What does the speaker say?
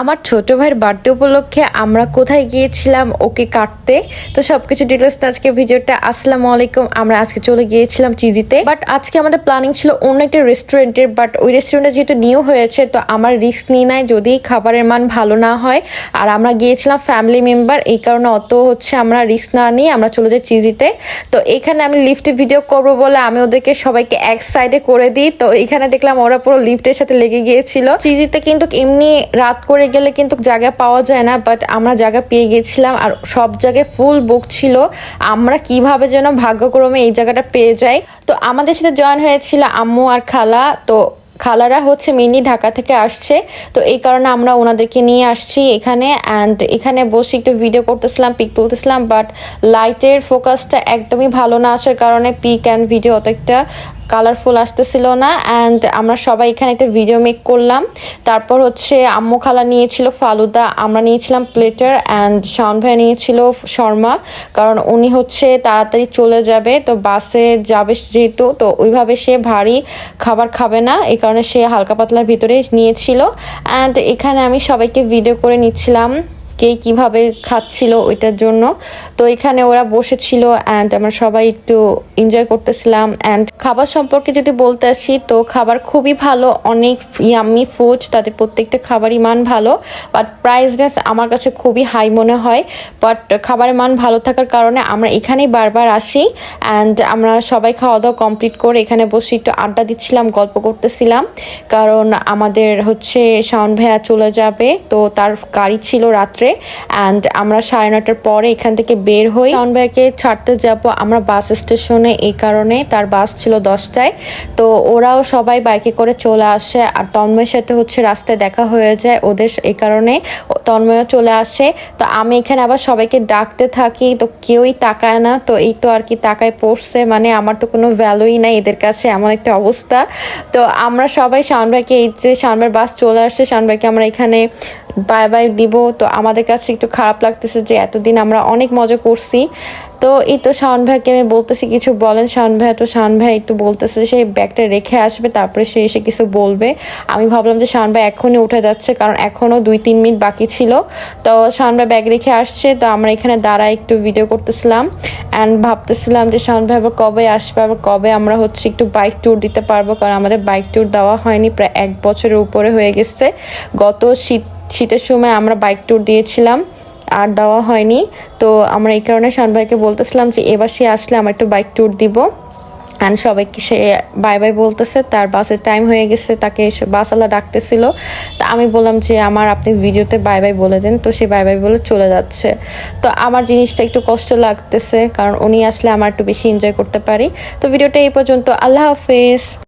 আমার ছোট ভাইয়ের বার্থডে উপলক্ষে আমরা কোথায় গিয়েছিলাম, ওকে কাটতে। তো সবকিছু ডিটেলস আজকে ভিডিওটা, আসসালামু আলাইকুম। আমরা আজকে চলে গিয়েছিলাম চিজিতে। বাট আজকে আমাদের প্ল্যানিং ছিল অন্য একটা রেস্টুরেন্টের বাট ওই রেস্টুরেন্টে যেহেতু নিউ হয়েছে, তো আমার রিস্ক নিয়ে নেয় যদি খাবারের মান ভালো না হয়। আর আমরা গিয়েছিলাম ফ্যামিলি মেম্বার এই কারণে অত হচ্ছে আমরা রিস্ক না নিয়ে আমরা চলে যাই চিজিতে। তো এখানে আমি লিফটে ভিডিও করব বলে আমি ওদেরকে সবাইকে এক সাইডে করে দিই। তো এখানে দেখলাম ওরা পুরো লিফটের সাথে লেগে গিয়েছিল। চিজিতে কিন্তু এমনি রাত করে গেলে কিন্তু জায়গা পাওয়া যায় না বাট আমরা জায়গা পেয়ে গেছিলাম আর সব জায়গায় ফুল বুক ছিল। আমরা কীভাবে যেন ভাগ্যক্রমে এই জায়গাটা পেয়ে যাই। তো আমাদের সাথে জয়েন হয়েছিল আম্মু আর খালা। তো খালারা হচ্ছে মেনলি ঢাকা থেকে আসছে। তো এই কারণে আমরা ওনাদেরকে নিয়ে আসছি এখানে। অ্যান্ড এখানে বসে একটু ভিডিও করতেছিলাম পিক তুলতেছিলাম বাট লাইটের ফোকাসটা একদমই ভালো না আসার কারণে পিক অ্যান্ড ভিডিও অত একটা কালারফুল আসতেছিল না অ্যান্ড আমরা সবাই এখানে একটা ভিডিও মেক করলাম। তারপর হচ্ছে আম্মু খালা নিয়েছিল ফালুদা, আমরা নিয়েছিলাম প্লেটার অ্যান্ড শাওন ভাই নিয়েছিল শর্মা, কারণ উনি হচ্ছে তাড়াতাড়ি চলে যাবে, তো বাসে যাবে যেহেতু, তো ওইভাবে সে ভারী খাবার খাবে না, এই কারণে সে হালকা পাতলার ভিতরে নিয়েছিল। অ্যান্ড এখানে আমি সবাইকে ভিডিও করে নিচ্ছিলাম। কে কীভাবে খাচ্ছিল ওইটার জন্য। তো এখানে ওরা বসেছিল অ্যান্ড আমরা সবাই একটু এনজয় করতেছিলাম অ্যান্ড খাবার সম্পর্কে যদি বলতে আসি, তো খাবার খুবই ভালো, অনেক ইয়াম্মি ফুড তাদের প্রত্যেকটা খাবারই মান ভালো বাট প্রাইসনেস আমার কাছে খুবই হাই মনে হয় বাট খাবারের মান ভালো থাকার কারণে আমরা এখানেই বারবার আসি অ্যান্ড আমরা সবাই খাওয়া দাওয়া কমপ্লিট করে এখানে বসে একটু আড্ডা দিচ্ছিলাম, গল্প করতেছিলাম, কারণ আমাদের হচ্ছে শাওন ভাইয়া চলে যাবে, তো তার গাড়ি ছিল রাত্রে অ্যান্ড আমরা সাড়ে নটার পরে এখান থেকে বের হই। শাওন ছাড়তে যাব আমরা বাস স্টেশনে, এই কারণে তার বাস ছিল দশটায়। তো ওরাও সবাই বাইকে করে চলে আসে, আর তন্ময়ের সাথে হচ্ছে রাস্তায় দেখা হয়ে যায় ওদের, এই কারণে তন্ময়ও চলে আসে। তো আমি এখানে আবার সবাইকে ডাকতে থাকি, তো কেউই তাকায় না, তো এই তো আর কি তাকায় পড়ছে মানে আমার তো কোনো ভ্যালুই নাই এদের কাছে, এমন একটা অবস্থা। তো আমরা সবাই শাওন এই যে শানভাইয়ের বাস চলে আসছে শাওন আমরা এখানে বাই বাই দিব। তো আমাদের কাছে একটু খারাপ লাগতেছে যে এতদিন আমরা অনেক মজা করছি। তো এই তো শাওন ভাইকে আমি বলতেছি, কিছু বলেন শাওন ভাই। তো শাওন ভাই একটু বলতেছে যে সেই ব্যাগটা রেখে আসবে, তারপরে সে এসে কিছু বলবে। আমি ভাবলাম যে শাওন ভাই এখনই উঠে যাচ্ছে, কারণ এখনও দুই তিন মিনিট বাকি ছিল। তো শাওন ভাই ব্যাগ রেখে আসছে, তো আমরা এখানে দাঁড়ায় একটু ভিডিও করতেছিলাম। অ্যান্ড ভাবতেছিলাম যে শাওন ভাই আবার কবে আসবে, আবার কবে আমরা হচ্ছে একটু বাইক ট্যুর দিতে পারব, কারণ আমাদের বাইক ট্যুর দেওয়া হয়নি, প্রায় এক বছরের উপরে হয়ে গেছে। গত শীত শীতের সময় আমরা বাইক ট্যুর দিয়েছিলাম, আর দেওয়া হয়নি। তো আমরা এই কারণে শান ভাইকে বলতেছিলাম যে, এবার সে আসলে আমার একটু বাইক ট্যুর দিব। অ্যান্ড সবাইকে সে বাই বাই বলতেছে। তার বাসের টাইম হয়ে গেছে, তাকে বাসওয়ালা ডাকতেছিল। তা আমি বললাম যে, আমার আপনি ভিডিওতে বাই বাই বলে দেন। তো সে বাই বাই বলে চলে যাচ্ছে। তো আমার জিনিসটা একটু কষ্ট লাগতেছে, কারণ উনি আসলে আমার একটু বেশি এনজয় করতে পারি। তো ভিডিওটা এই পর্যন্ত। আল্লাহ হাফিজ।